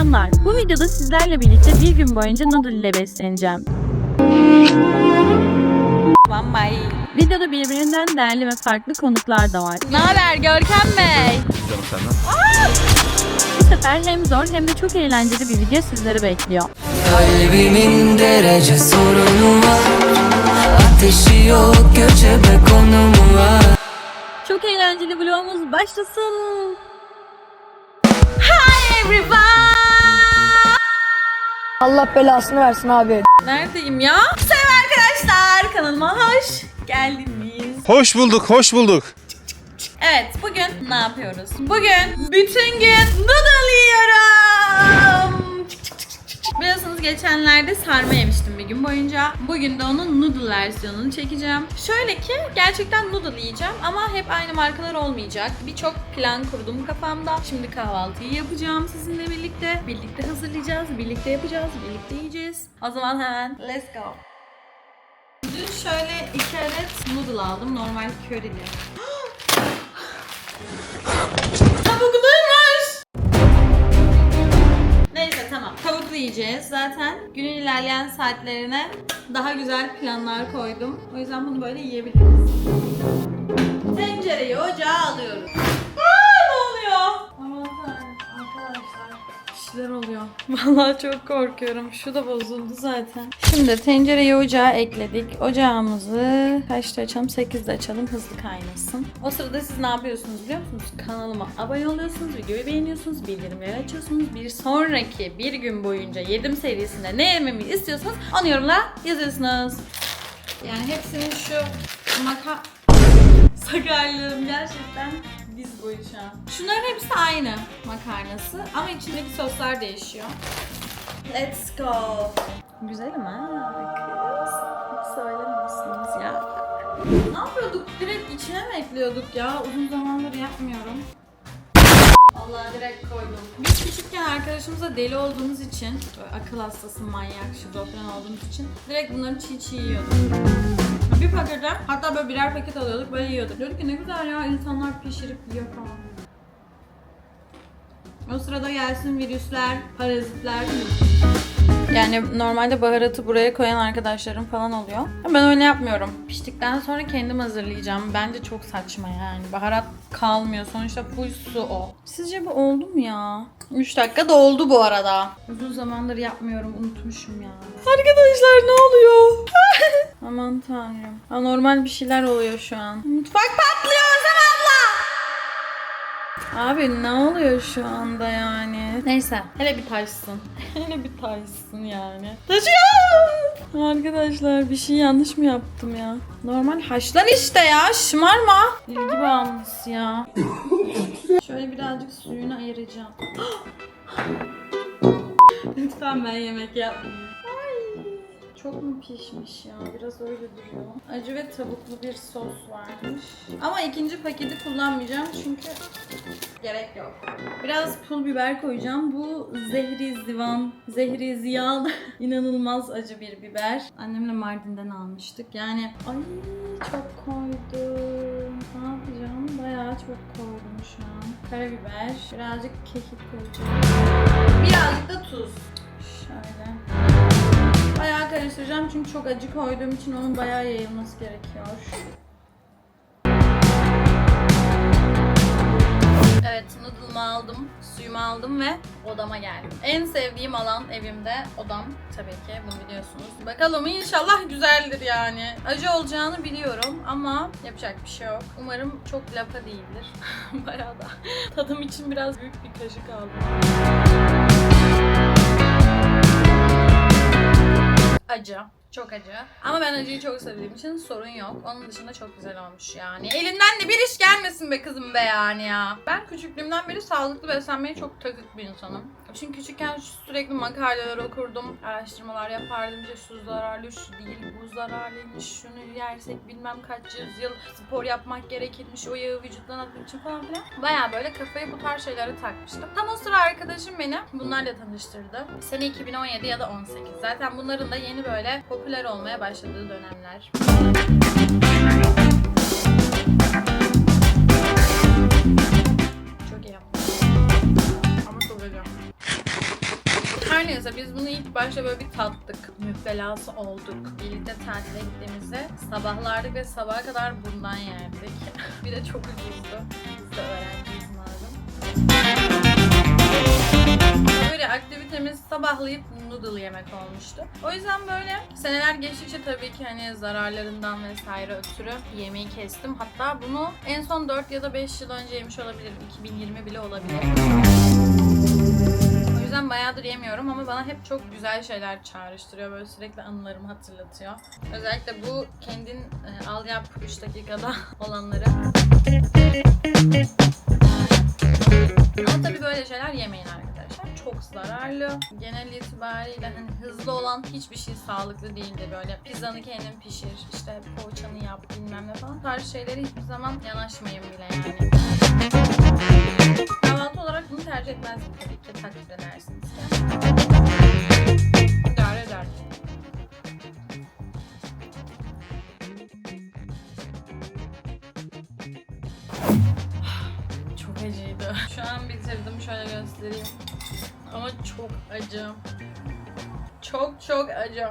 Selamlar. Bu videoda sizlerle birlikte bir gün boyunca noodle ile besleneceğim. Vammay. Videoda birbirinden değerli ve farklı konuklar da var. Ne haber Görkem Bey? Canım senden. Bu sefer hem zor hem de çok eğlenceli bir video sizleri bekliyor. Kalbimin derece sorunu var Ateşi yok göçebe konumu var Çok eğlenceli vlogumuz başlasın. Hi everyone. Allah belasını versin abi. Neredeyim ya? Selam arkadaşlar. Kanalıma hoş geldiniz. Hoş bulduk, hoş bulduk. Evet bugün ne yapıyoruz? Bugün bütün gün noodle yiyorum. Çık, geçenlerde sarma yemiştim bir gün boyunca. Bugün de onun noodle versiyonunu çekeceğim. Şöyle ki gerçekten noodle yiyeceğim ama hep aynı markalar olmayacak. Birçok plan kurdum kafamda. Şimdi kahvaltıyı yapacağım sizinle birlikte. Birlikte hazırlayacağız, birlikte yapacağız, birlikte yiyeceğiz. O zaman hemen let's go. Dün şöyle iki adet noodle aldım. Normal körili. Tavukluymuş. Neyse tamam. Tavuklu yiyeceğiz. Zaten günün ilerleyen saatlerine daha güzel planlar koydum. O yüzden bunu böyle yiyebiliriz. Vallahi çok korkuyorum. Şu da bozuldu zaten. Şimdi tencereyi ocağa ekledik. Ocağımızı kaçta açalım? 8'de açalım. Hızlı kaynasın. O sırada siz ne yapıyorsunuz biliyor musunuz? Kanalıma abone oluyorsunuz, videoyu beğeniyorsunuz, bildirimleri açıyorsunuz. Bir sonraki bir gün boyunca yedim serisinde ne yememi istiyorsanız onu yorumlara yazıyorsunuz. Yani hepsinin şu maka... Sakarlığım gerçekten boyu şu an. Şunların hepsi aynı makarnası ama içindeki soslar değişiyor. Let's go. Güzelim ha kız. Hiç söylemiyorsunuz ya. Ne yapıyorduk? Direkt içine mi ekliyorduk ya? Uzun zamandır yapmıyorum. Allah direkt koydum. Biz küçükken arkadaşımıza deli olduğumuz için, akıl hastası, manyak, şizofren olduğumuz için direkt bunları çiğ çiğ yiyorduk. Bir pakete hatta böyle birer paket alıyorduk böyle yiyorduk. Diyorduk ki ne güzel ya insanlar pişirip yiyor falan. O sırada gelsin virüsler, parazitler. Yani normalde baharatı buraya koyan arkadaşlarım falan oluyor. Ben öyle yapmıyorum. Piştikten sonra kendim hazırlayacağım. Bence çok saçma yani. Baharat kalmıyor. Sonuçta full su o. Sizce bu oldu mu ya? 3 dakika doldu bu arada. Uzun zamandır yapmıyorum. Unutmuşum ya. Arkadaşlar ne oluyor? Aman tanrım. Anormal bir şeyler oluyor şu an. Mutfak patlıyor Özlem abla. Abi ne oluyor şu anda yani? Neyse. Hele bir taşsın. hele bir taşsın yani. Taşıyor. Arkadaşlar bir şey yanlış mı yaptım ya? Normal haşlan işte ya. Şımarma. İlgi bağımlısı ya. Şöyle birazcık suyunu ayıracağım. Lütfen ben yemek yapmayayım. Çok mu pişmiş ya? Biraz öyle duruyor. Acı ve tavuklu bir sos varmış. Ama ikinci paketi kullanmayacağım çünkü gerek yok. Biraz pul biber koyacağım. Bu zehri zivan, zehri ziyan inanılmaz acı bir biber. Annemle Mardin'den almıştık. Yani ay çok koydum. Ne yapacağım? Bayağı çok koydum şu an. Karabiber, birazcık kekik koyacağım. Birazcık da tuz. Şöyle. Bayağı karıştıracağım çünkü çok acı koyduğum için onun bayağı yayılması gerekiyor. Evet, noodle'ımı aldım, suyumu aldım ve odama geldim. En sevdiğim alan evimde odam tabii ki bunu biliyorsunuz. Bakalım inşallah güzeldir yani. Acı olacağını biliyorum ama yapacak bir şey yok. Umarım çok lapa değildir. Bayağı da tadım için biraz büyük bir kaşık aldım. Acı. Çok acı. Ama ben acıyı çok sevdiğim için sorun yok. Onun dışında çok güzel olmuş yani. Elinden de bir iş gelmesin be kızım be yani ya. Ben küçüklüğümden beri sağlıklı beslenmeye çok takık bir insanım. Çünkü küçükken sürekli makaleler okurdum. Araştırmalar yapardım. İşte şu zararlı, şu değil, bu zararlıymış. Şunu yersek bilmem kaç yüzyıl spor yapmak gerekirmiş. O yağı vücuttan atmak için falan filan. Baya böyle kafayı bu tarz şeylere takmıştım. Tam o sıra arkadaşım beni bunlarla tanıştırdı. Sene 2017 ya da 18. Zaten bunların da yeni böyle popüler olmaya başladığı dönemler. Çok iyi. Ama çok acı. Her neyse biz bunu ilk başta böyle bir tattık. Müptelası olduk. Birlikte tatile gittiğimizde sabahlardık ve sabaha kadar bundan yerdik. bir de çok ucuzdu. Biz de öğrenciyiz malum. Böyle aktivitemiz sabahlayıp noodle yemek olmuştu. O yüzden böyle seneler geçtikçe tabii ki hani zararlarından vesaire ötürü yemeği kestim. Hatta bunu en son 4 ya da 5 yıl önce yemiş olabilirim. 2020 bile olabilir. O yüzden bayağıdır yemiyorum ama bana hep çok güzel şeyler çağrıştırıyor. Böyle sürekli anılarımı hatırlatıyor. Özellikle bu kendin e, al yap 3 dakikada olanları. Ama tabii böyle şeyler yemeyin arkadaşlar. Çok zararlı. Genel itibariyle hani hızlı olan hiçbir şey sağlıklı değildir. Böyle pizzanı kendin pişir, işte poğaçanı yap bilmem ne falan. Bu tarz şeylere hiçbir zaman yanaşmayın bile yani. Kahvaltı olarak bunu tercih etmezdim tabii ki takdir edersiniz. İdare Şu an bitirdim. Şöyle göstereyim. Ama çok acı. Çok çok acı.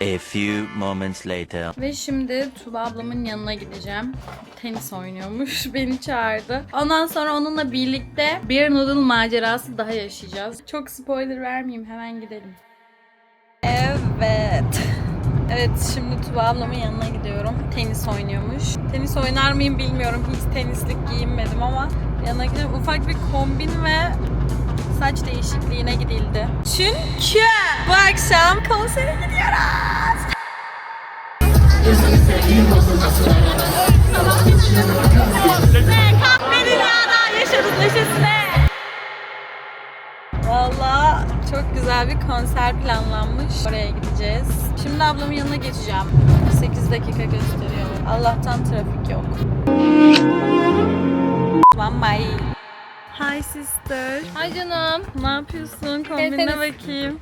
A few moments later. Ve şimdi Tuba ablamın yanına gideceğim. Tenis oynuyormuş. Beni çağırdı. Ondan sonra onunla birlikte bir noodle macerası daha yaşayacağız. Çok spoiler vermeyeyim. Hemen gidelim. Evet. Evet şimdi Tuba ablamın yanına gidiyorum. Tenis oynuyormuş. Tenis oynar mıyım bilmiyorum. Hiç tenislik giyinmedim ama yanına gidiyorum. Ufak bir kombin ve saç değişikliğine gidildi. Çünkü bu akşam konsere gidiyoruz. Kahve dünyada yaşarız neşesine. Çok güzel bir konser planlanmış. Oraya gideceğiz. Şimdi ablamın yanına geçeceğim. 8 dakika gösteriyor. Allah'tan trafik yok. Bye. Hi sister. Ay canım. Ne yapıyorsun? Kombine bakayım.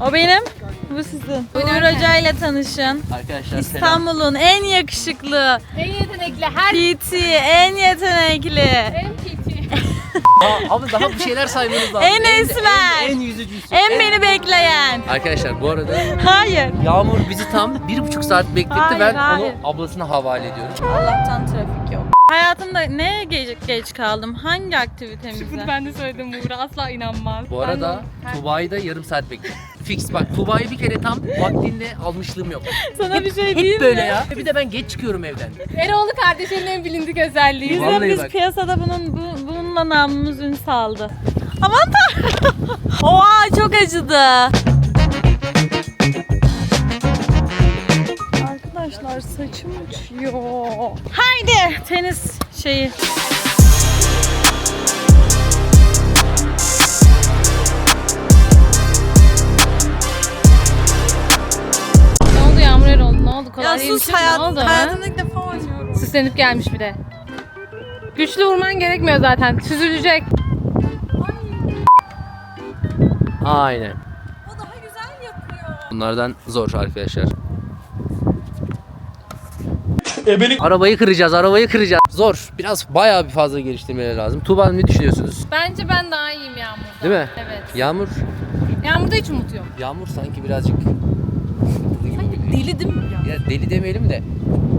O benim. Bu sizin. Uğur Hoca ile tanışın. Arkadaşlar İstanbul'un en yakışıklı, En yetenekli her PT, en yetenekli, en PT. Aa, abi daha bir şeyler saymanız lazım. En esmer. En, en yüzücüsü. en beni bekleyen. Arkadaşlar bu arada Hayır. Yağmur bizi tam bir buçuk saat bekletti. Hayır, ben hayır. onu ablasına havale ediyorum. Allah'tan trafik yok. Hayatımda neye geç, geç kaldım? Hangi aktivitemizde? ben de söyledim Uğur'a asla inanmaz. Bu arada Tuba'yı da yarım saat bekledim. Fix bak Tuba'yı bir kere tam vaktinde almışlığım yok. Sana bir şey Hep diyeyim böyle mi? ya. Bir de ben geç çıkıyorum evden. Eroğlu kardeşlerin en bilindik özelliği. Bizim Vallahi biz bak. piyasada bunun bu, bununla namımız ün saldı. Aman tanrım. Oha çok acıdı. Arkadaşlar saçım uçuyor. Haydi tenis şeyi. Ne oldu Yağmur Eroğlu? Ne oldu? Kolay Ya sus Ne hayat, oldu? ha? hayatımda ilk defa oynuyorum. Süslenip gelmiş bir de. Güçlü vurman gerekmiyor zaten. Süzülecek. Aynen. O daha güzel yapıyor. Bunlardan zor arkadaşlar. Arabayı kıracağız, arabayı kıracağız. Zor. Biraz bayağı bir fazla geliştirmeleri lazım. Tuğba ne düşünüyorsunuz? Bence ben daha iyiyim Yağmur'da. Değil mi? Evet. Yağmur, Yağmur'da hiç umut yok. Yağmur sanki birazcık gibi. Deli değil mi? Ya deli demeyelim de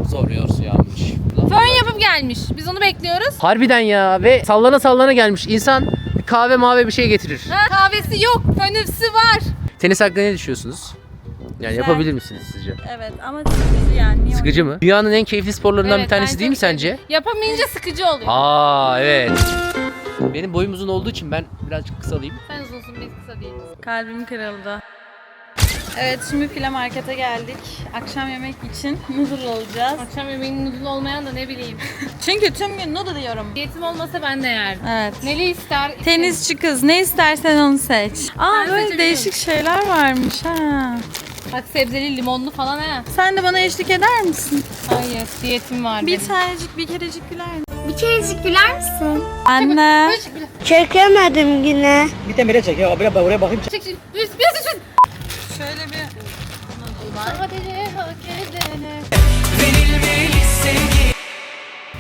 zor iş. Fön yapıp gelmiş. Biz onu bekliyoruz. Harbiden ya ve sallana sallana gelmiş. İnsan bir kahve mavi bir şey getirir. Ha, kahvesi yok. Fönüfsü var. Tenis hakkında ne düşünüyorsunuz? Yani yapabilir misiniz sizce? Evet ama sıkıcı yani. Niye Sıkıcı mı? Dünyanın en keyifli sporlarından Evet, bir tanesi değil mi sence? Yapamayınca sıkıcı oluyor. Aa evet. Benim boyum uzun olduğu için ben birazcık kısalayım. Sen uzunsun biz kısa değiliz. Kalbim kırıldı. Evet şimdi file markete geldik. Akşam yemek için noodle alacağız. Akşam yemeğinin noodle olmayan da ne bileyim. Çünkü tüm gün noodle yiyorum. Diyetim olmasa ben de yerdim. Evet. Neli ister? Tenisçi kız ne istersen onu seç. Aa Ben böyle seçebilirim. değişik şeyler varmış ha. Bak sebzeli limonlu falan ha. Sen de bana eşlik eder misin? Hayır diyetim var Bir benim. tanecik bir kerecik güler misin? Bir kerecik güler misin? Anne. Çekemedim yine. Bir temire çek ya. Buraya, buraya bakayım. Çek çek. Biz biz biz. Şöyle bir Sadece hak edene.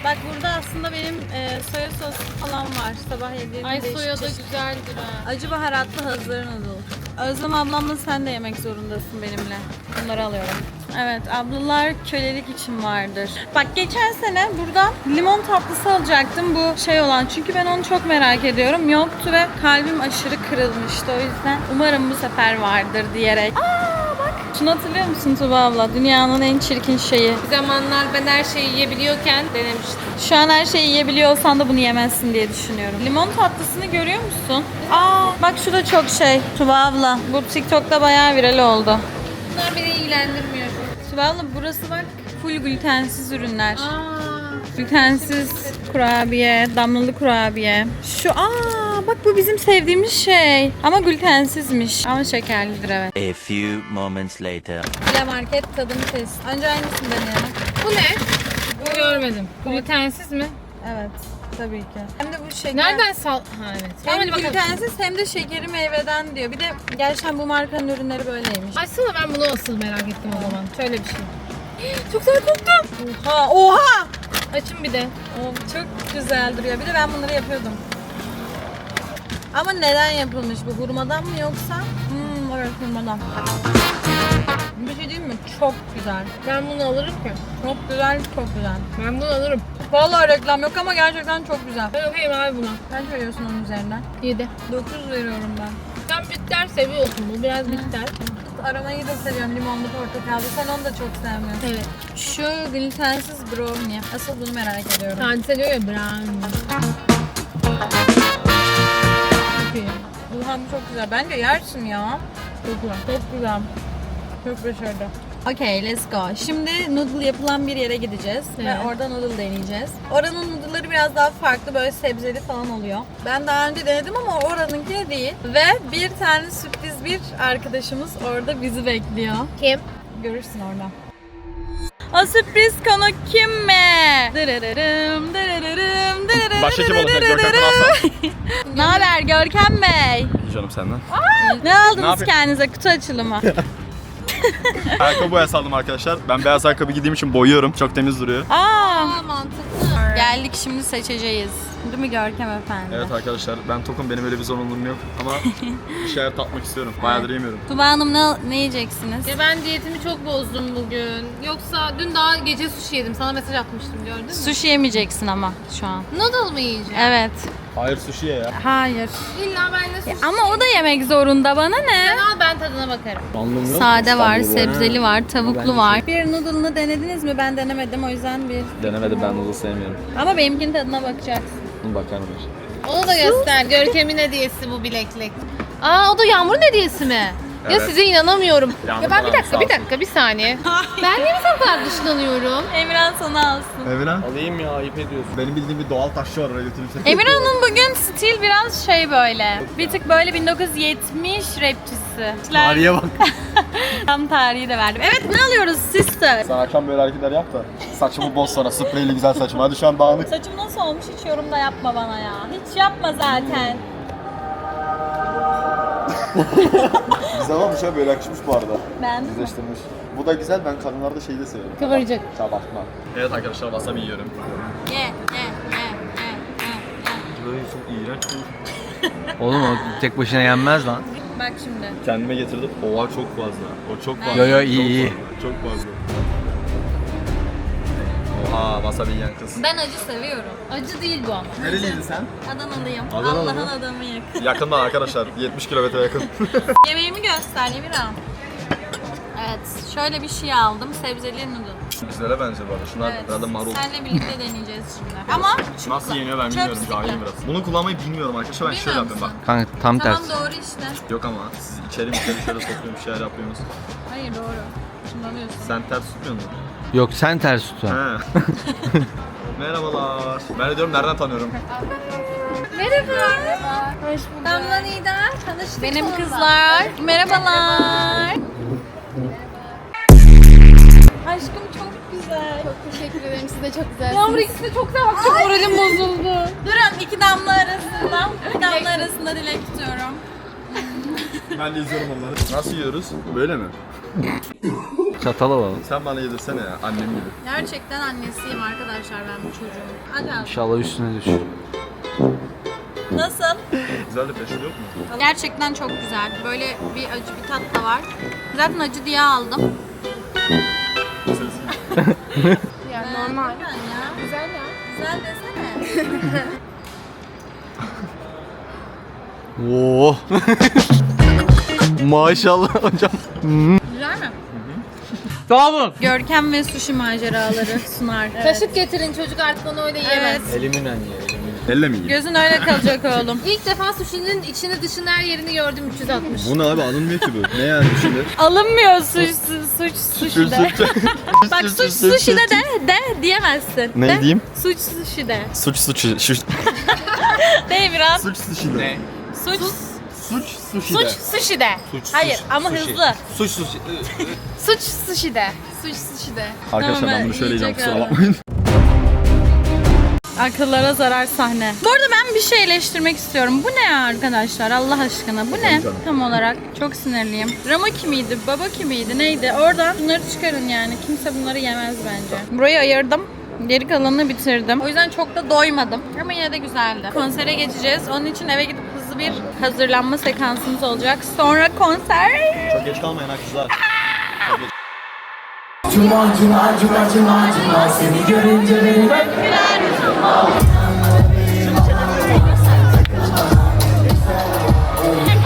Bak burada aslında benim e, soya sosu falan var. Sabah yediğim Ay soya da güzeldir ha. Acı baharatlı hazır noodle. Özlem ablamla sen de yemek zorundasın benimle. Bunları alıyorum. Evet, ablalar kölelik için vardır. Bak geçen sene burada limon tatlısı alacaktım bu şey olan. Çünkü ben onu çok merak ediyorum. Yoktu ve kalbim aşırı kırılmıştı. O yüzden umarım bu sefer vardır diyerek. Aa. Şunu hatırlıyor musun Tuba abla? Dünyanın en çirkin şeyi. Bir zamanlar ben her şeyi yiyebiliyorken denemiştim. Şu an her şeyi yiyebiliyorsan da bunu yemezsin diye düşünüyorum. Limon tatlısını görüyor musun? Aa bak şu da çok şey. Tuba abla. Bu TikTok'ta bayağı viral oldu. Bunlar beni ilgilendirmiyor. Tuba abla burası bak full glutensiz ürünler. Aa, Glutensiz kurabiye, damlalı kurabiye. Şu aa bak bu bizim sevdiğimiz şey. Ama glutensizmiş. Ama şekerlidir evet. A few moments later. Bile market tadını test. Önce hangisini deneyelim? bu ne? Bunu görmedim. Glutensiz mi? Evet tabii ki. Hem de bu şeker. Nereden sal... Ha evet. Tamam Hem hadi bakalım. glutensiz hem de şekeri meyveden diyor. Bir de gerçekten bu markanın ürünleri böyleymiş. Açsana ben bunu asıl merak ettim o zaman. Şöyle bir şey. Çok güzel koktu. Oha! Oha! Açın bir de. Oh, çok güzel duruyor. Bir de ben bunları yapıyordum. Ama neden yapılmış bu? Hurmadan mı yoksa? Hmm, evet hurmadan. Bir şey diyeyim mi? Çok güzel. Ben bunu alırım ki. Çok güzel, çok güzel. Ben bunu alırım. Vallahi reklam yok ama gerçekten çok güzel. Ben okuyayım abi buna. Kaç veriyorsun onun üzerinden? 7. 9 veriyorum ben. Sen bitter seviyorsun. Bu biraz bitter. Aromayı da seviyorum limonlu portakallı. Sen onu da çok sevmiyorsun. Evet. Şu glutensiz brownie. Asıl bunu merak ediyorum. Hadise diyor ya brown. Çok iyi. Oha bu çok güzel. Bence yersin ya. Çok güzel. Çok güzel. Çok başarılı. Okay, let's go. Şimdi noodle yapılan bir yere gideceğiz ve Evet. orada noodle deneyeceğiz. Oranın noodle'ları biraz daha farklı, böyle sebzeli falan oluyor. Ben daha önce denedim ama oranınki değil. Ve bir tane sürpriz bir arkadaşımız orada bizi bekliyor. Kim? Görürsün orada. O sürpriz konu kim mi? Dırırırım, dırırırım, dırırırım, Başka kim olacak? Görkem. Kınarslan. Ne haber Görkem Bey? İyi canım senden. Ne aldınız yapayım? kendinize kutu açılımı? Ayakkabı boyası aldım arkadaşlar. Ben beyaz ayakkabı giydiğim için boyuyorum. Çok temiz duruyor. Aa, Aa mantıklı. Geldik şimdi seçeceğiz. Değil mi Görkem efendi? Evet arkadaşlar ben tokum benim öyle bir zorunluluğum yok ama bir şeyler tatmak istiyorum. Bayağıdır yemiyorum. Tuba Hanım ne, ne yiyeceksiniz? Ya ben diyetimi çok bozdum bugün. Yoksa dün daha gece sushi yedim. Sana mesaj atmıştım gördün mü? Sushi yemeyeceksin ama şu an. Noodle mı yiyeceğim? Evet. Hayır sushi'ye ya. Hayır. İlla ben de sushi. Ama o da yemek zorunda bana ne? Sen al ben tadına bakarım. Sade var, sebzeli var, tavuklu var. Bir noodle'ını denediniz mi? Ben denemedim o yüzden bir. Denemedim ben noodle sevmiyorum. Ama benimkinin tadına bakacaksın. Bakarım. Onu da göster. Görkem'in hediyesi bu bileklik. Aa o da Yağmur'un hediyesi mi? Ya Evet. size inanamıyorum. Yağmur ya ben bir falan, dakika sağ bir olsun. dakika bir saniye. ben niye bu kadar dışlanıyorum? Emirhan sana alsın. Emirhan? Alayım ya ayıp ediyorsun. Benim bildiğim bir doğal taşçı var oraya götürüp seni. Emirhan'ın bugün stil biraz şey böyle. Bir tık böyle 1970 rapçisi. Tarihe bak. Tam tarihi de verdim. Evet ne alıyoruz sister? Sen akşam böyle hareketler yap da saçımı boz sonra spreyli güzel saçım. Hadi şu an dağınık. Saçım nasıl olmuş hiç yorum da yapma bana ya. Hiç yapma zaten. Güzel olmuş ya böyle yakışmış bu arada. Beğendin mi? Düzleştirmiş. Bu da güzel ben kadınlarda şeyi de seviyorum. Kıvırcık. Çabartma. Evet arkadaşlar wasabi yiyorum. Ye, ye, ye, ye, ye, ye. Böyle çok iğrenç Oğlum o tek başına yenmez lan. Bak şimdi. Kendime getirdim. Oha çok fazla. O çok fazla. Yo, yo, iyi, Çok iyi. fazla, Çok fazla. Oha wasabi yiyen kız. Ben acı seviyorum. Acı değil bu ama. Nereliydin sen? Adanalıyım. Adanalı mı? Allah'ın adamıyım. Yakından arkadaşlar. 70 kilometre yakın. Yemeğimi göster Emirhan. Evet, şöyle bir şey aldım. Sebzeli noodle. Güzele benziyor bu arada. Şunlar Evet. herhalde marul. Seninle birlikte deneyeceğiz şimdi. Ama Nasıl yeniyor ben bilmiyorum. Cahilim biraz. Bunu kullanmayı bilmiyorum arkadaşlar. Ben şöyle Bilmiyor yapıyorum bak. musun? Kanka tam tamam tersi. doğru işte. Yok ama siz içeri içeri şöyle sokuyorum bir şeyler yapıyorsunuz. Hayır doğru. Kullanıyorsun. Sen ters tutmuyor musun? Yok sen ters tut. ha. He. Merhabalar. Ben de diyorum nereden tanıyorum? Merhaba. Hoş bulduk. Damla Nida. Tanıştık Benim kızlar. Merhabalar. Aşkım çok güzel. Çok Teşekkür ederim siz de çok güzel. Yağmur ikisi de çok güzel. Bak çok moralim bozuldu. Durun iki damla arasında. İki damla arasında dilek tutuyorum. Ben de izliyorum onları. Nasıl yiyoruz? Böyle mi? Çatal alalım. Sen bana yedirsene ya annem gibi. Gerçekten annesiyim arkadaşlar ben bu çocuğun. Hadi abi. İnşallah üstüne düş. Nasıl? Güzel de peşin yok mu? Gerçekten çok güzel. Böyle bir acı bir tat da var. Zaten acı diye aldım. Ya normal. Ya. Güzel ya. Güzel desene. Oo. Maşallah hocam. Güzel mi? Tamam. Görkem ve sushi maceraları sunar. Evet. Kaşık getirin çocuk artık onu öyle yiyemez. Evet. Elimin anne. Elle mi yiyeyim? Gözün öyle kalacak oğlum. İlk defa sushi'nin içini dışını her yerini gördüm 360. Bu ne abi anılmıyor ki bu. Ne yani şimdi? Alınmıyor suç suç sushi de. Bak suç sushi de de de diyemezsin. Ne De. diyeyim? Suç sushi de. Suç suçu. Şu, De biraz. suç sushi de. Suç Suç sushi suç de. sushi de. Hayır ama hızlı. Suç suç. Suç sushi de. Suç sushi de. Arkadaşlar Tamam, ben bunu söyleyeceğim yiyecek kusura bakmayın. Akıllara zarar sahne. Bu arada ben bir şey eleştirmek istiyorum. Bu ne ya arkadaşlar Allah aşkına? Bu ne canım. tam olarak? Çok sinirliyim. Rama kimiydi? Baba kimiydi? Neydi? Oradan bunları çıkarın yani. Kimse bunları yemez bence. Burayı ayırdım. Geri kalanını bitirdim. O yüzden çok da doymadım. Ama yine de güzeldi. Konsere geçeceğiz. Onun için eve gidip hızlı bir hazırlanma sekansımız olacak. Sonra konser. Çok geç kalmayın ha kızlar. Cuma cuma cuma cuma cuma Seni görünce beni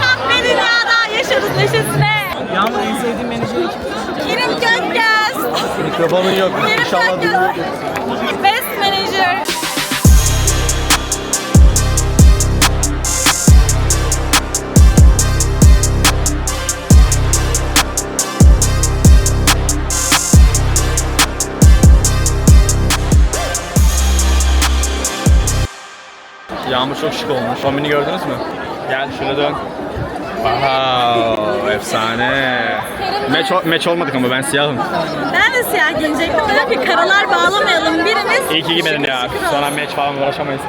Kahve dünyada yaşarız neşesine. Yağmur en sevdiğim menajeri kim? Kerim Gökgöz. Mikrofonun yok. Kerim İnşallah duyuyor. Yağmur çok şık olmuş. Kombini gördünüz mü? Gel şöyle dön. Wow, efsane. Meç, meç olmadık ama ben siyahım. Ben de siyah giyecektim. Dedim ki karalar bağlamayalım. Biriniz İyi ki giymedin ya. Sonra meç falan uğraşamayız.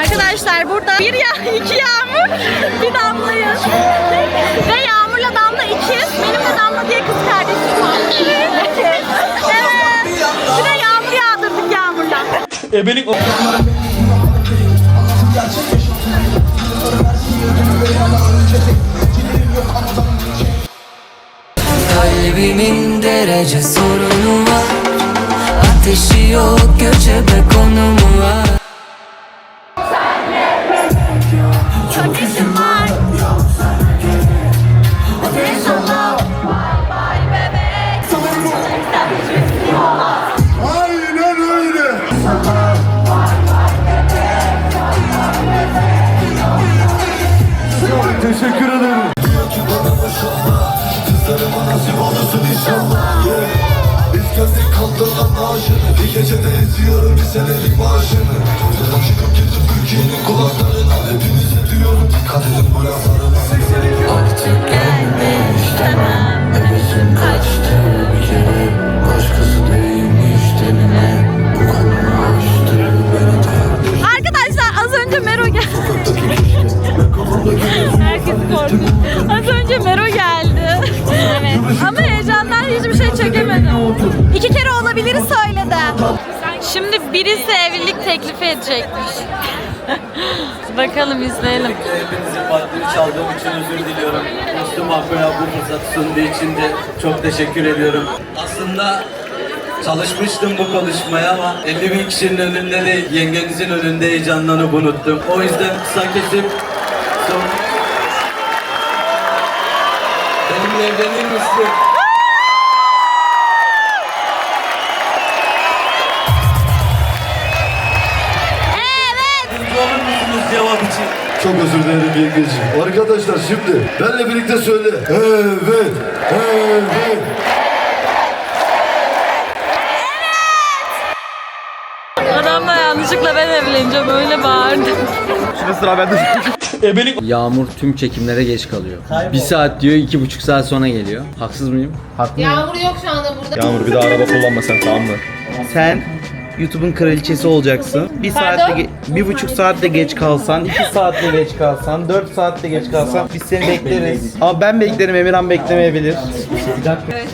Arkadaşlar burada bir ya iki yağmur, bir damlayız. Ve Yağmur'la Damla ikiz. Benim de Damla diye kız kardeşim var. Ebelik o. Kalbimin derece sorunu var Ateşi yok göçebe konumu var Biz geldik kaldıran aşını Bir gecede eziyorum bir senelik maaşını. Tozdan çıkıp gittim Türkiye'nin kulaklarına. Hepinize diyorum dikkat edin bu laflarına. Artık gelmiş tamam Hevesim kaçtı bir kere. Başkası değilmiş denilen İki kere olabilir söyledi. Şimdi birisi evlilik teklifi edecekmiş. Bakalım izleyelim. Hepinizin vaktini çaldığım için özür diliyorum. Müslüm Akko'ya bu fırsatı sunduğu için de çok teşekkür ediyorum. Aslında çalışmıştım bu konuşmaya ama 50 bin kişinin önünde değil, yengenizin önünde heyecanlanıp unuttum. O yüzden kısa kesip son... Benimle evlenir misin? Çok özür dilerim yengeciğim. Arkadaşlar şimdi benle birlikte söyle. Evet. Evet. Adam da yanlışlıkla ben evleneceğim öyle bağırdı. Şimdi sıra bende. Ebelik Yağmur tüm çekimlere geç kalıyor. Bir saat diyor, iki buçuk saat sonra geliyor. Haksız mıyım? Haklı mıyım? Yağmur yok şu anda burada. Yağmur bir daha araba kullanma sen tamam mı? Sen YouTube'un kraliçesi olacaksın. Bir saatte, ge- bir buçuk saatte geç kalsan, iki saatte geç kalsan, dört saatte geç kalsan biz seni bekleriz. Ama ben beklerim, Emirhan beklemeyebilir.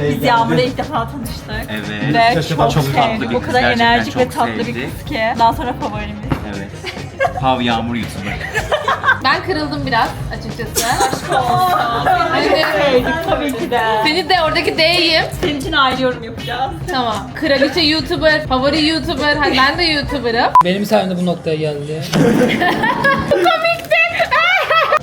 Biz Yağmur'la ilk defa tanıştık. Evet. Ve çok, sevdik. O kadar enerjik ve tatlı bir kız ki. Daha sonra favorimiz. Pav Yağmur YouTuber. Ben kırıldım biraz açıkçası. Aşk olsun. Tabii ki de. Seni de oradaki D'yim. Senin için ayrı yorum yapacağız. Tamam. Kraliçe YouTuber, favori YouTuber. Hani ben de YouTuber'ım. Benim sayemde bu noktaya geldi.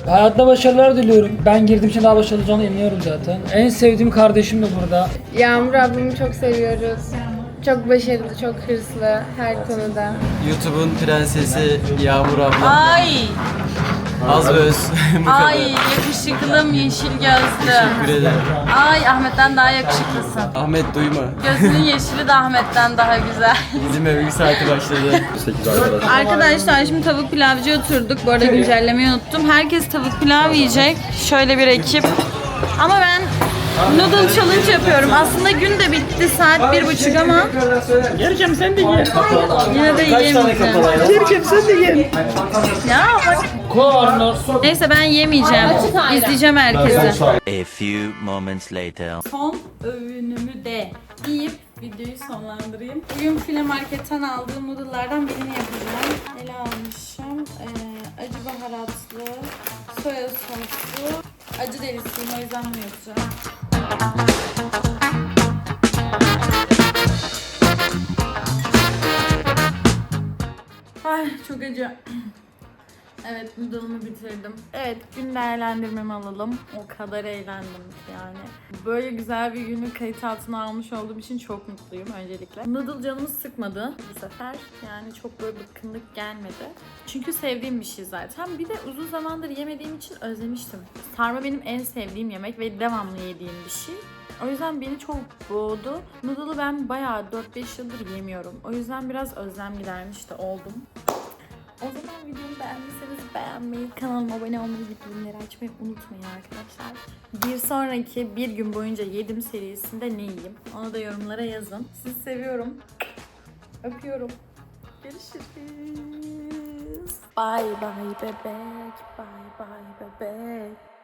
Hayatta başarılar diliyorum. Ben girdiğim için daha başarılı olacağını inanıyorum zaten. En sevdiğim kardeşim de burada. Yağmur ablamı çok seviyoruz. Çok başarılı, çok hırslı her konuda. YouTube'un prensesi Yağmur abla. Ay, Az ve öz. ay yakışıklım yeşil gözlü. ederim. Ay Ahmet'ten daha yakışıklısın. Ahmet duyma. Gözünün yeşili de Ahmet'ten daha güzel. Bizim övgü saati başladı. 8 arkadaşlar. Arkadaşlar şimdi tavuk pilavcıya oturduk. Bu arada güncellemeyi unuttum. Herkes tavuk pilav yiyecek. Şöyle bir ekip. Ama ben noodle challenge yapıyorum. Aslında gün de bitti. Saat bir buçuk ama. Yarıcım sen de ye. Yine de yiyemeyeceğim. Yarıcım sen de ye. Ya bak. Neyse ben yemeyeceğim. İzleyeceğim herkesi. A few moments later. Son öğünümü de yiyip videoyu sonlandırayım. Bugün file marketten aldığım noodle'lardan birini yapacağım. Ele almışım. Ee, acı baharatlı, soya soslu, acı delisiyim o yüzden bunu yapacağım. Ay çok acı. Evet noodle'ımı bitirdim. Evet gün değerlendirmemi alalım. O kadar eğlendim ki yani. Böyle güzel bir günü kayıt altına almış olduğum için çok mutluyum öncelikle. Noodle canımı sıkmadı bu sefer. Yani çok böyle bıkkınlık gelmedi. Çünkü sevdiğim bir şey zaten. Bir de uzun zamandır yemediğim için özlemiştim. Sarma benim en sevdiğim yemek ve devamlı yediğim bir şey. O yüzden beni çok boğdu. Noodle'ı ben bayağı 4-5 yıldır yemiyorum. O yüzden biraz özlem gidermiş de oldum. O zaman videomu beğendiyseniz beğenmeyi, kanalıma abone olmayı, bildirimleri açmayı unutmayın arkadaşlar. Bir sonraki bir gün boyunca yedim serisinde ne yiyeyim? Onu da yorumlara yazın. Sizi seviyorum. Öpüyorum. Görüşürüz. Bye bye bebek. Bye.